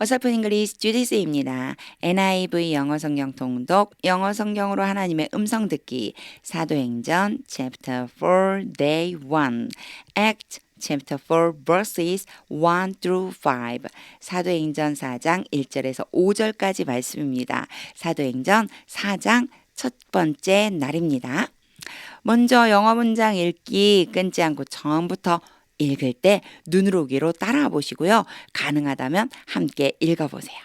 어설픈 잉글리시 주디스입니다. NIV 영어 성경 통독, 영어 성경으로 하나님의 음성 듣기, 사도행전 chapter 4 day 1, act chapter 4 verses 1 through 5, 사도행전 4장 1절에서 5절까지 말씀입니다. 사도행전 4장 첫 번째 날입니다. 먼저 영어 문장 읽기 끊지 않고 처음부터 읽을 때 눈으로 귀로 따라와 보시고요. 가능하다면 함께 읽어 보세요.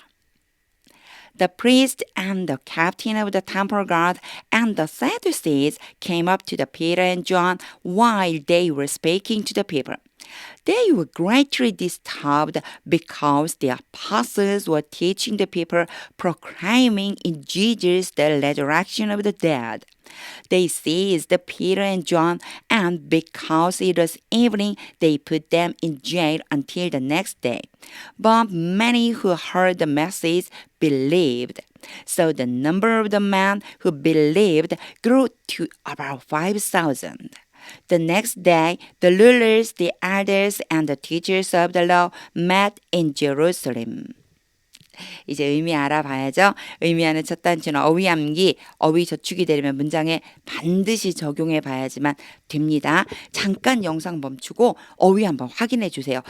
The priest and the captain of the temple guard and the Sadducees came up to the Peter and John while they were speaking to the people. They were greatly disturbed because the apostles were teaching the people, proclaiming in Jesus the resurrection of the dead. They seized Peter and John, and because it was evening, they put them in jail until the next day. But many who heard the message believed. So the number of the men who believed grew to about 5,000. The next day, the rulers, the elders, and the teachers of the law met in Jerusalem. 이제 의미 알아봐야죠. 의미하는 첫 단추는 어휘암기, 어휘 저축이 되려면 문장에 반드시 적용해 봐야지만 됩니다. 잠깐 영상 멈추고 어휘 한번 확인해 주세요.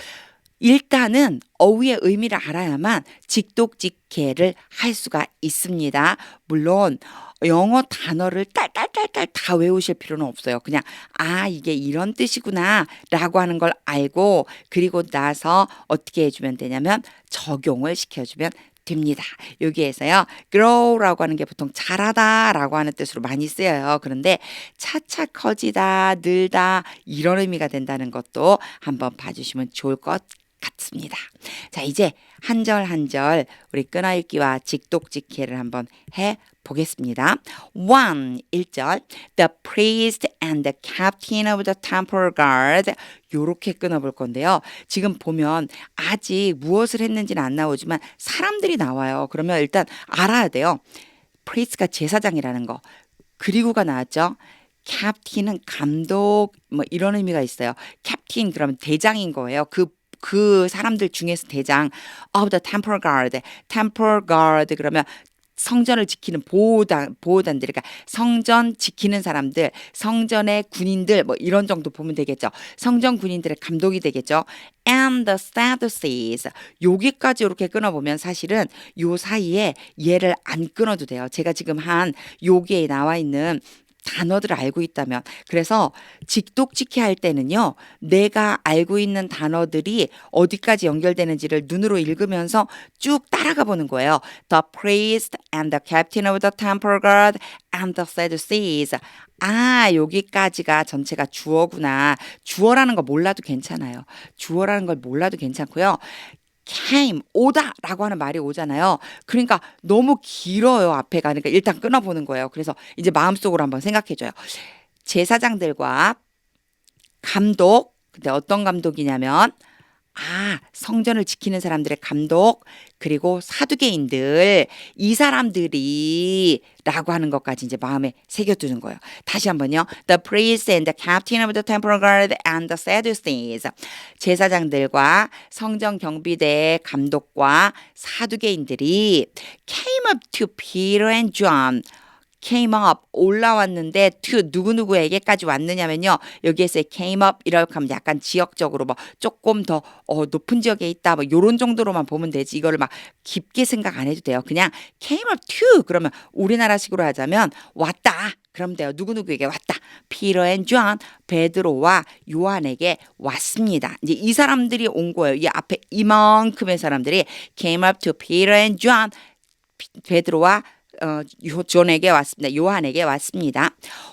일단은 어휘의 의미를 알아야만 직독직해를 할 수가 있습니다. 물론 영어 단어를 딸딸딸딸 다 외우실 필요는 없어요. 그냥 아 이게 이런 뜻이구나라고 하는 걸 알고 그리고 나서 어떻게 해주면 되냐면 적용을 시켜주면 됩니다. 여기에서요, grow라고 하는 게 보통 자라다라고 하는 뜻으로 많이 쓰여요. 그런데 차차 커지다, 늘다 이런 의미가 된다는 것도 한번 봐주시면 좋을 것 같습니다. 자, 이제 한 절 한 절 우리 끊어읽기와 직독직해를 한번 해 보겠습니다. 1. 1절 The priest and the captain of the temple guard 요렇게 끊어볼 건데요. 지금 보면 아직 무엇을 했는지는 안 나오지만 사람들이 나와요. 그러면 일단 알아야 돼요. priest가 제사장이라는 거. 그리고가 나왔죠. 캡틴은 감독 뭐 이런 의미가 있어요. 캡틴 그러면 대장인 거예요. 그 그 사람들 중에서 대장 of the temple guard, temple guard 그러면 성전을 지키는 보호단 보호단들 그러니까 성전 지키는 사람들 성전의 군인들 뭐 이런 정도 보면 되겠죠. 성전 군인들의 감독이 되겠죠. and the Sadducees. 여기까지 이렇게 끊어보면 사실은 요 사이에 얘를 안 끊어도 돼요. 제가 지금 한 여기에 나와 있는 단어들을 알고 있다면. 그래서 직독직해 할 때는요 내가 알고 있는 단어들이 어디까지 연결되는지를 눈으로 읽으면서 쭉 따라가 보는 거예요. The priest and the captain of the temple guard and the Sadducees. 아 여기까지가 전체가 주어구나. 주어라는 거 몰라도 괜찮아요. 주어라는 걸 몰라도 괜찮고요 came 오다라고 하는 말이 오잖아요. 그러니까 너무 길어요 앞에가. 그러니까 일단 끊어보는 거예요. 그래서 이제 마음속으로 한번 생각해줘요. 제사장들과 감독. 근데 어떤 감독이냐면 아, 성전을 지키는 사람들의 감독, 그리고 사두개인들, 이 사람들이 라고 하는 것까지 이제 마음에 새겨두는 거예요. 다시 한번요. The priest and the captain of the temple guard and the Sadducees. 제사장들과 성전 경비대 감독과 사두개인들이 came up to Peter and John. Came up 올라왔는데 to 누구누구에게까지 왔느냐면요. 여기에서 came up 이렇게 하면 약간 지역적으로 뭐 조금 더 어, 높은 지역에 있다 뭐 요런 정도로만 보면 되지 이거를 막 깊게 생각 안 해도 돼요. 그냥 came up to 그러면 우리나라식으로 하자면 왔다. 그럼 돼요. 누구누구에게 왔다. 피터 앤 존, 베드로와 요한에게 왔습니다. 이제 이 사람들이 온 거예요. 이 앞에 이만큼의 사람들이 came up to Peter and John, 베드로와 어, 존에게 왔습니다. 요한에게 왔습니다.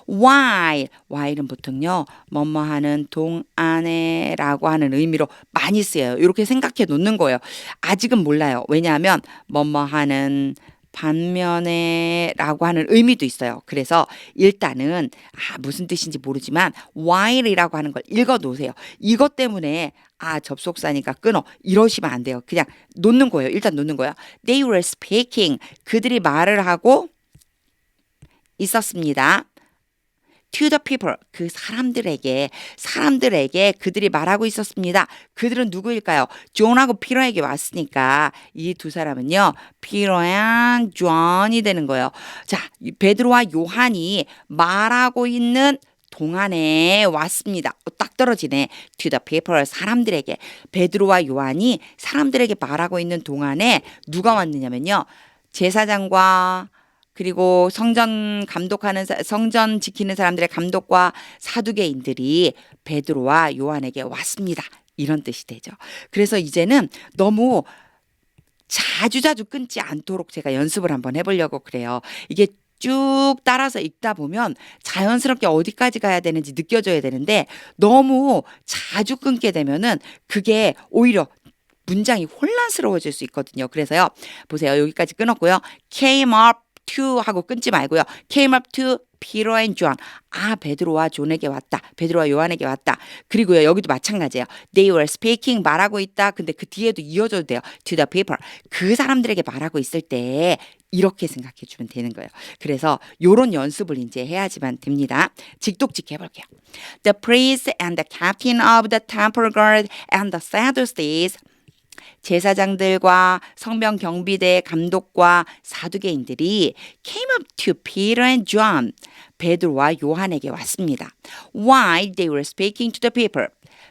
Why? Why는 보통요, 뭐뭐 하는 동안에라고 하는 의미로 많이 쓰여요. 이렇게 생각해 놓는 거예요. 아직은 몰라요. 왜냐하면 뭐뭐 하는 반면에 라고 하는 의미도 있어요. 그래서 일단은 아, 무슨 뜻인지 모르지만 while이라고 하는 걸 읽어 놓으세요. 이것 때문에 아 접속사니까 끊어 이러시면 안 돼요. 그냥 놓는 거예요. 일단 놓는 거예요. They were speaking 그들이 말을 하고 있었습니다. To the people 그 사람들에게 사람들에게 그들이 말하고 있었습니다. 그들은 누구일까요? 존하고 피러에게 왔으니까 이 두 사람은요. 피러 앤 존이 되는 거예요. 자, 이 베드로와 요한이 말하고 있는 동안에 왔습니다. 어, 딱 떨어지네. To the people 사람들에게 베드로와 요한이 사람들에게 말하고 있는 동안에 누가 왔느냐면요. 제사장과 그리고 성전 감독하는 사- 성전 지키는 사람들의 감독과 사두개인들이 베드로와 요한에게 왔습니다. 이런 뜻이 되죠. 그래서 이제는 너무 자주 자주 끊지 않도록 제가 연습을 한번 해보려고 그래요. 이게 쭉 따라서 읽다 보면 자연스럽게 어디까지 가야 되는지 느껴져야 되는데 너무 자주 끊게 되면은 그게 오히려 문장이 혼란스러워질 수 있거든요. 그래서요. 보세요. 여기까지 끊었고요. came up to 하고 끊지 말고요. came up to Peter and John. 아, 베드로와 존에게 왔다. 베드로와 요한에게 왔다. 그리고요. 여기도 마찬가지예요. They were speaking 말하고 있다. 근데 그 뒤에도 이어져도 돼요. To the people. 그 사람들에게 말하고 있을 때 이렇게 생각해 주면 되는 거예요. 그래서 요런 연습을 이제 해야지만 됩니다. 직독직 해볼게요. The priest and the captain of the temple guard and the Sadducees 제사장들과 성명 경비대 감독과 사두개인들이 came up to Peter and John 베드로와 요한에게 왔습니다. Why they were speaking to the people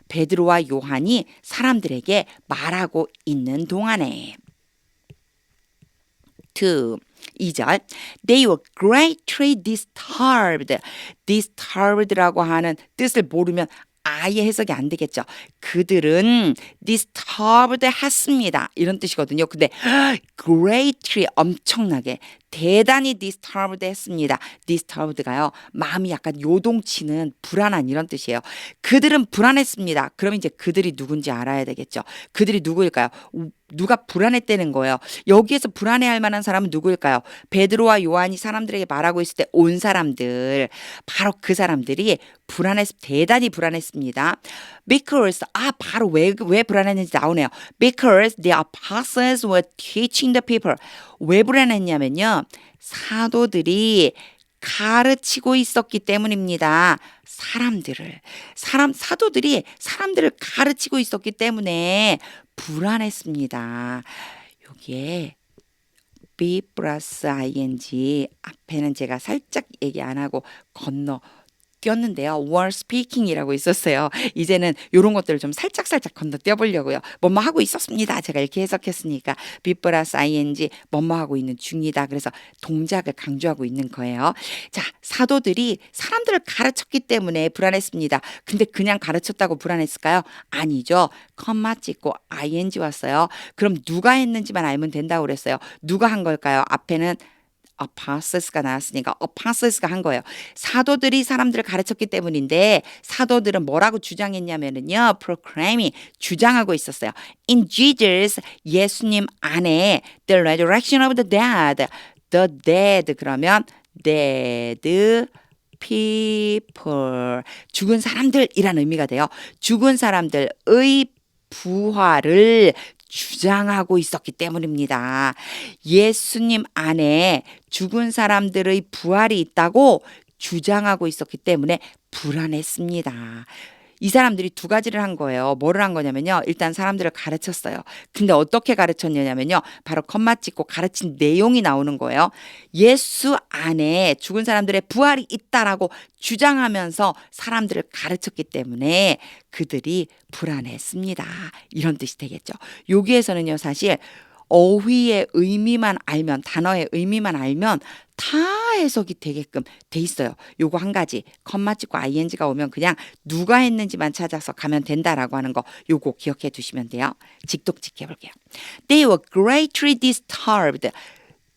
베드로와 요한이 사람들에게 말하고 있는 동안에 2. 2절 They were greatly disturbed. disturbed라고 하는 뜻을 모르면 아예 해석이 안 되겠죠. 그들은 disturbed 했습니다. 이런 뜻이거든요. 근데 greatly 엄청나게 대단히 disturbed 했습니다. disturbed가요. 마음이 약간 요동치는 불안한 이런 뜻이에요. 그들은 불안했습니다. 그럼 이제 그들이 누군지 알아야 되겠죠. 그들이 누구일까요? 누가 불안했다는 거예요. 여기에서 불안해할 만한 사람은 누구일까요? 베드로와 요한이 사람들에게 말하고 있을 때 온 사람들 바로 그 사람들이 불안했 대단히 불안했습니다. Because 아 바로 왜 왜 불안했는지 나오네요. Because the apostles were teaching the people. 왜 불안했냐면요. 사도들이 가르치고 있었기 때문입니다. 사람들을 사람 사도들이 사람들을 가르치고 있었기 때문에 불안했습니다. 여기에 be 플러스 ing 앞에는 제가 살짝 얘기 안 하고 건너 꼈는데요. were speaking이라고 있었어요. 이제는 이런 것들을 좀 살짝 살짝 건너 떼보려고요. 뭐뭐 하고 있었습니다. 제가 이렇게 해석했으니까 be 플러스 ing 뭐뭐 하고 있는 중이다. 그래서 동작을 강조하고 있는 거예요. 자, 사도들이 사람들을 가르쳤기 때문에 불안했습니다. 근데 그냥 가르쳤다고 불안했을까요? 아니죠. 컴마 찍고 ing 왔어요. 그럼 누가 했는지만 알면 된다고 그랬어요. 누가 한 걸까요? 앞에는 apostoles가 나왔으니까 apostoles가 한 거예요. 사도들이 사람들을 가르쳤기 때문인데 사도들은 뭐라고 주장했냐면은요. proclaiming 주장하고 있었어요. In Jesus 예수님 안에 the resurrection of the dead the dead 그러면 dead people 죽은 사람들이란 의미가 돼요. 죽은 사람들의 부활을 주장하고 있었기 때문입니다. 예수님 안에 죽은 사람들의 부활이 있다고 주장하고 있었기 때문에 불안했습니다. 이 사람들이 두 가지를 한 거예요. 뭐를 한 거냐면요. 일단 사람들을 가르쳤어요. 근데 어떻게 가르쳤냐면요. 바로 컴마 찍고 가르친 내용이 나오는 거예요. 예수 안에 죽은 사람들의 부활이 있다라고 주장하면서 사람들을 가르쳤기 때문에 그들이 불안했습니다. 이런 뜻이 되겠죠. 여기에서는요. 사실 어휘의 의미만 알면 단어의 의미만 알면 다 해석이 되게끔 돼 있어요. 요거 한 가지 컴마 찍고 ing가 오면 그냥 누가 했는지만 찾아서 가면 된다라고 하는 거 요거 기억해 두시면 돼요. 직독직 해볼게요. They were greatly disturbed.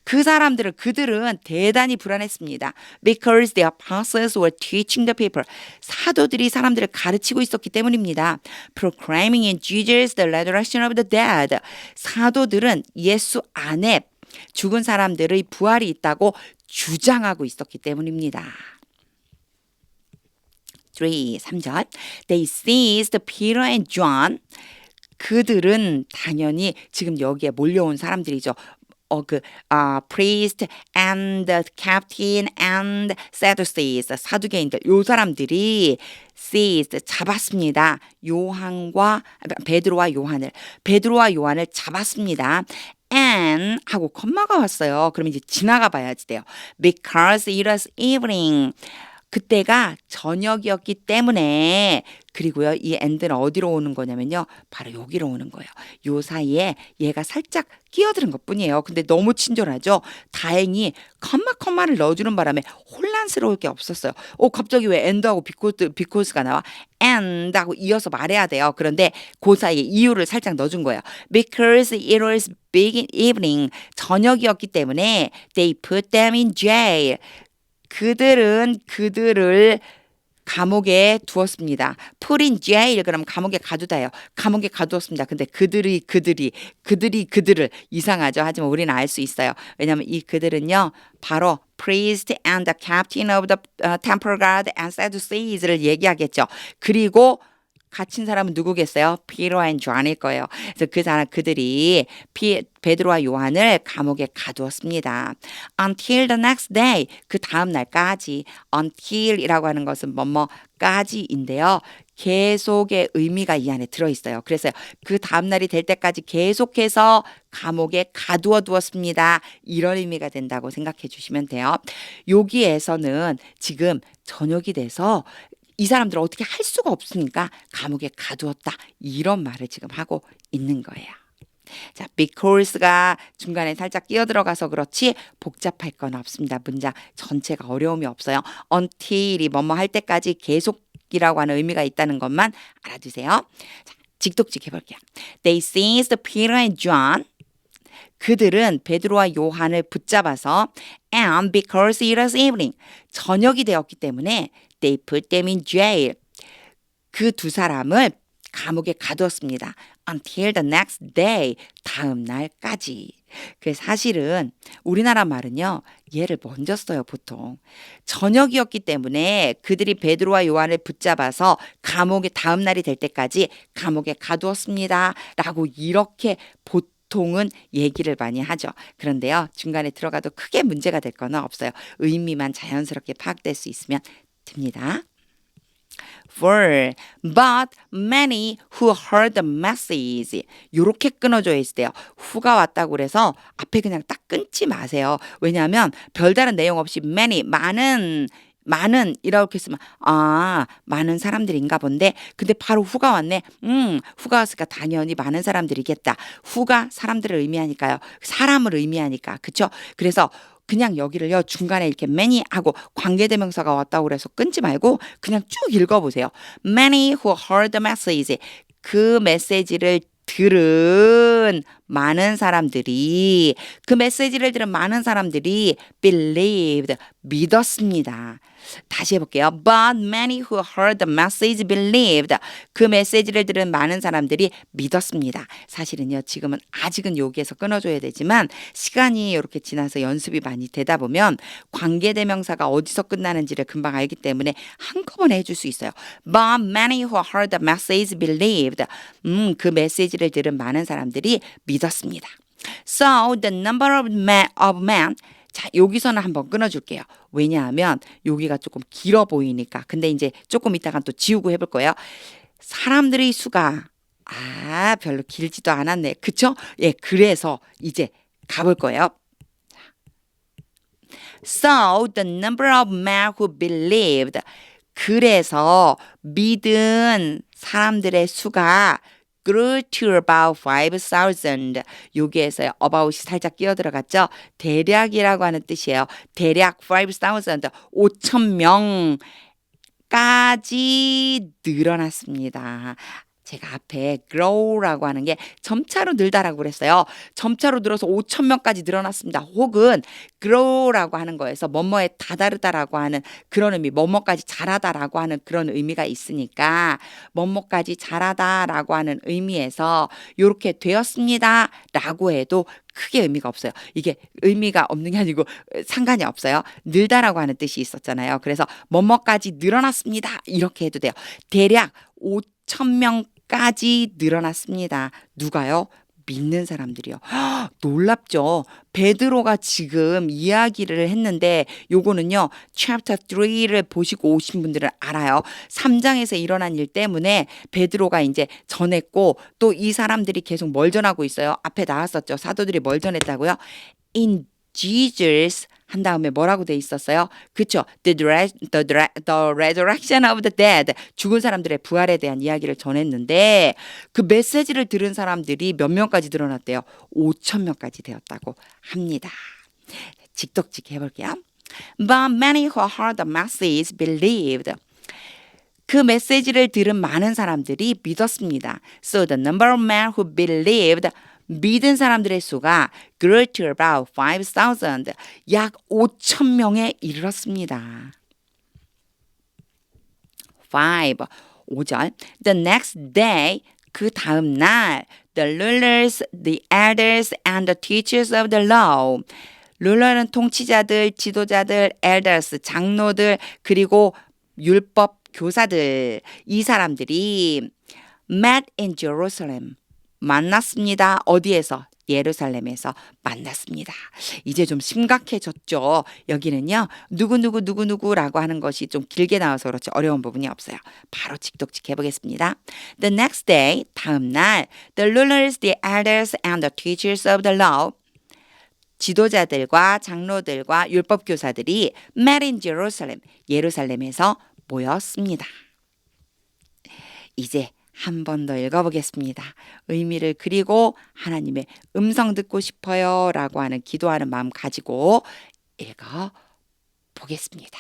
그 사람들은 그들은 대단히 불안했습니다. Because the apostles were teaching the people. 사도들이 사람들을 가르치고 있었기 때문입니다. Proclaiming in Jesus the resurrection of the dead. 사도들은 예수 안에 죽은 사람들의 부활이 있다고 주장하고 있었기 때문입니다. 3, 3절. They seized Peter and John. 그들은 당연히 지금 여기에 몰려온 사람들이죠. 어, 그, 아, priest and captain and Sadducees, 사두개인들, 요 사람들이 seized, 잡았습니다. 요한과, 베드로와 요한을, 베드로와 요한을 잡았습니다. and 하고 컴마가 왔어요. 그럼 이제 지나가 봐야지 돼요. Because it was evening. 그때가 저녁이었기 때문에 그리고요 이 end는 어디로 오는 거냐면요 바로 여기로 오는 거예요. 요 사이에 얘가 살짝 끼어드는 것 뿐이에요. 근데 너무 친절하죠? 다행히 컴마 컴마를 넣어주는 바람에 혼란스러울 게 없었어요. 어 갑자기 왜 end하고 because, because가 나와? and 하고 이어서 말해야 돼요. 그런데 그 사이에 이유를 살짝 넣어준 거예요. Because it was big evening. 저녁이었기 때문에 they put them in jail 그들은 그들을 감옥에 두었습니다. in jail 그럼 감옥에 가두다요. 감옥에 가두었습니다. 근데 그들이 그들이 그들이 그들을 이상하죠. 하지만 우리는 알 수 있어요. 왜냐하면 이 그들은요. 바로 priest and the captain of the uh, temple guard and Sadducees를 얘기하겠죠. 그리고 갇힌 사람은 누구겠어요? 피로 앤 존일 거예요. 그래서 그 사람 그들이 피, 베드로와 요한을 감옥에 가두었습니다. Until the next day 그 다음 날까지 until이라고 하는 것은 뭐뭐까지인데요. 계속의 의미가 이 안에 들어 있어요. 그래서 그 다음 날이 될 때까지 계속해서 감옥에 가두어 두었습니다. 이런 의미가 된다고 생각해 주시면 돼요. 여기에서는 지금 저녁이 돼서 이 사람들을 어떻게 할 수가 없으니까 감옥에 가두었다. 이런 말을 지금 하고 있는 거예요. 자, because가 중간에 살짝 끼어 들어가서 그렇지 복잡할 건 없습니다. 문장 전체가 어려움이 없어요. until이 뭐뭐 할 때까지 계속이라고 하는 의미가 있다는 것만 알아두세요. 자, 직독직 해볼게요. They seized Peter and John. 그들은 베드로와 요한을 붙잡아서 and because it was evening 저녁이 되었기 때문에 them in jail 그두 사람을 감옥에 가두었습니다. until the next day 다음 날까지. 그 사실은 우리나라 말은요. 얘를 먼저 써요, 보통. 저녁이었기 때문에 그들이 베드로와 요한을 붙잡아서 감옥에 다음 날이 될 때까지 감옥에 가두었습니다. 라고 이렇게 보통 통은 얘기를 많이 하죠. 그런데요, 중간에 들어가도 크게 문제가 될 거는 없어요. 의미만 자연스럽게 파악될 수 있으면 됩니다. For but many who heard the message 요렇게 끊어줘야 있을 때요. who가 왔다고 그래서 앞에 그냥 딱 끊지 마세요. 왜냐하면 별다른 내용 없이 many 많은 많은 이렇게 쓰면 아 많은 사람들인가 본데 근데 바로 후가 왔네 음 후가 왔으니까 당연히 많은 사람들이겠다 후가 사람들을 의미하니까요 사람을 의미하니까 그쵸 그래서 그냥 여기를요 중간에 이렇게 many 하고 관계대명사가 왔다고 그래서 끊지 말고 그냥 쭉 읽어보세요. many who heard the message. 그 메시지를 들은 많은 사람들이 그 메시지를 들은 많은 사람들이 believed 믿었습니다. 다시 해볼게요. But many who heard the message believed. 그 메시지를 들은 많은 사람들이 믿었습니다. 사실은요, 지금은 아직은 여기에서 끊어줘야 되지만 시간이 이렇게 지나서 연습이 많이 되다 보면 관계대명사가 어디서 끝나는지를 금방 알기 때문에 한꺼번에 해줄 수 있어요. But many who heard the message believed. 음, 그 메시지를 들은 많은 사람들이 믿 었습니다. So the number of men, of men 자, 여기서는 한번 끊어줄게요. 왜냐하면 여기가 조금 길어 보이니까. 근데 이제 조금 이따가 또 지우고 해볼 거예요. 사람들의 수가 아, 별로 길지도 않았네. 그쵸? 예, 그래서 이제 가볼 거예요. So the number of men who believed. 그래서 믿은 사람들의 수가 grew to about 5,000. 여기에서 about이 살짝 끼어 들어갔죠. 대략이라고 하는 뜻이에요. 대략 5,000, 5,000명. 까지 늘어났습니다. 제가 앞에 grow라고 하는 게 점차로 늘다라고 그랬어요. 점차로 늘어서 5천 명까지 늘어났습니다. 혹은 grow라고 하는 거에서 뭐뭐에 다다르다라고 하는 그런 의미, 뭐뭐까지 자라다라고 하는 그런 의미가 있으니까 뭐뭐까지 자라다라고 하는 의미에서 이렇게 되었습니다라고 해도 크게 의미가 없어요. 이게 의미가 없는 게 아니고 상관이 없어요. 늘다라고 하는 뜻이 있었잖아요. 그래서 뭐뭐까지 늘어났습니다. 이렇게 해도 돼요. 대략 5천 명 까지 늘어났습니다. 누가요? 믿는 사람들이요. 놀랍죠. 베드로가 지금 이야기를 했는데 요거는요. 챕터 3를 보시고 오신 분들은 알아요. 3장에서 일어난 일 때문에 베드로가 이제 전했고 또 이 사람들이 계속 뭘 전하고 있어요. 앞에 나왔었죠. 사도들이 뭘 전했다고요? In Jesus 한 다음에 뭐라고 돼 있었어요? 그쵸? The, dre- the, dre- the resurrection of the dead. 죽은 사람들의 부활에 대한 이야기를 전했는데 그 메시지를 들은 사람들이 몇 명까지 늘어났대요? 5천 명까지 되었다고 합니다. 직독직 해볼게요. But many who heard the message believed. 그 메시지를 들은 많은 사람들이 믿었습니다. So the number of men who believed 믿은 사람들의 수가 grew to about 5,000. 약 5천 명에 이르렀습니다. 5. 5절. The next day, 그 다음 날, the rulers, the elders, and the teachers of the law. 룰러는 통치자들, 지도자들, elders, 장로들, 그리고 율법 교사들. 이 사람들이 met in Jerusalem. 만났습니다. 어디에서? 예루살렘에서 만났습니다. 이제 좀 심각해졌죠. 여기는요. 누구누구 누구누구라고 하는 것이 좀 길게 나와서 그렇지 어려운 부분이 없어요. 바로 직독직 해보겠습니다. The next day, 다음 날, the rulers, the elders, and the teachers of the law 지도자들과 장로들과 율법 교사들이 met in Jerusalem, 예루살렘에서 모였습니다. 이제 한 번 더 읽어보겠습니다. 의미를 그리고 하나님의 음성 듣고 싶어요 라고 하는 기도하는 마음 가지고 읽어 보겠습니다.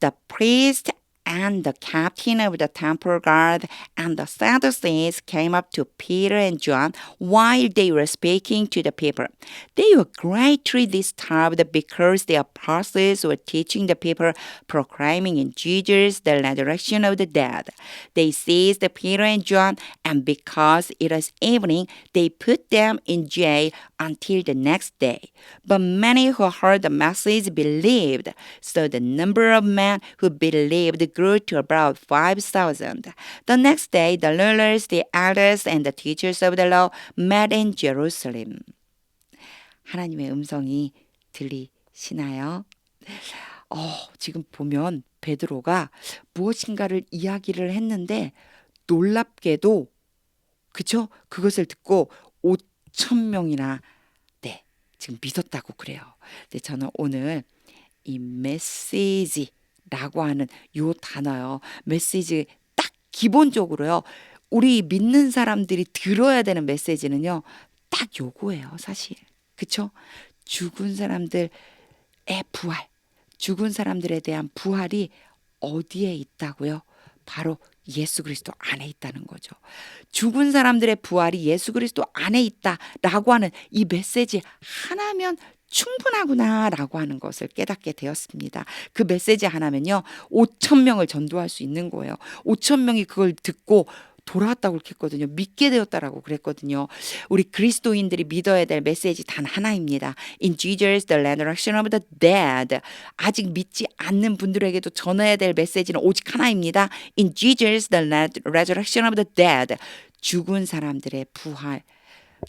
The priest and the captain of the temple guard and the Sadducees came up to Peter and John while they were speaking to the people. They were greatly disturbed because the apostles were teaching the people, proclaiming in Jesus the resurrection of the dead. They seized Peter and John, and because it was evening, they put them in jail until the next day. But many who heard the message believed, so the number of men who believed grew to about 5,000. The next day, the rulers, the elders, and the teachers of the law met in Jerusalem. 하나님의 음성이 들리시나요? 어, 지금 보면 베드로가 무엇인가를 이야기를 했는데 놀랍게도 그쵸? 그것을 듣고 5천 명이나 네 지금 믿었다고 그래요. 근데 저는 오늘 이 메시지 라고 하는 요 단어요. 메시지 딱 기본적으로요. 우리 믿는 사람들이 들어야 되는 메시지는요. 딱 요거예요, 사실. 그쵸? 죽은 사람들의 부활, 죽은 사람들에 대한 부활이 어디에 있다고요? 바로 예수 그리스도 안에 있다는 거죠. 죽은 사람들의 부활이 예수 그리스도 안에 있다라고 하는 이 메시지 하나면 충분하구나라고 하는 것을 깨닫게 되었습니다. 그 메시지 하나면요. 5천 명을 전도할 수 있는 거예요. 5천 명이 그걸 듣고 돌아왔다고 그렇게 했거든요. 믿게 되었다라고 그랬거든요. 우리 그리스도인들이 믿어야 될 메시지 단 하나입니다. In Jesus, the resurrection of the dead. 아직 믿지 않는 분들에게도 전해야 될 메시지는 오직 하나입니다. In Jesus, the resurrection of the dead. 죽은 사람들의 부활.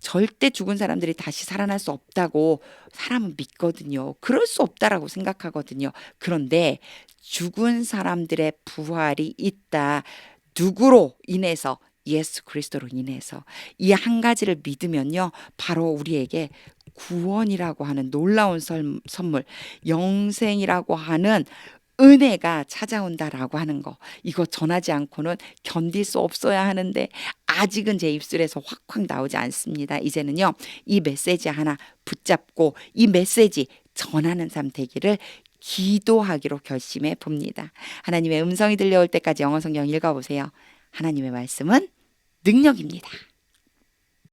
절대 죽은 사람들이 다시 살아날 수 없다고 사람은 믿거든요. 그럴 수 없다라고 생각하거든요. 그런데 죽은 사람들의 부활이 있다. 누구로 인해서 예수 그리스도로 인해서 이 한 가지를 믿으면요. 바로 우리에게 구원이라고 하는 놀라운 설- 선물, 영생이라고 하는 은혜가 찾아온다라고 하는 거. 이거 전하지 않고는 견딜 수 없어야 하는데 아직은 제 입술에서 확확 나오지 않습니다. 이제는요. 이 메시지 하나 붙잡고 이 메시지 전하는 삶 되기를 기도하기로 결심해 봅니다. 하나님의 음성이 들려올 때까지 영어 성경 읽어보세요. 하나님의 말씀은 능력입니다.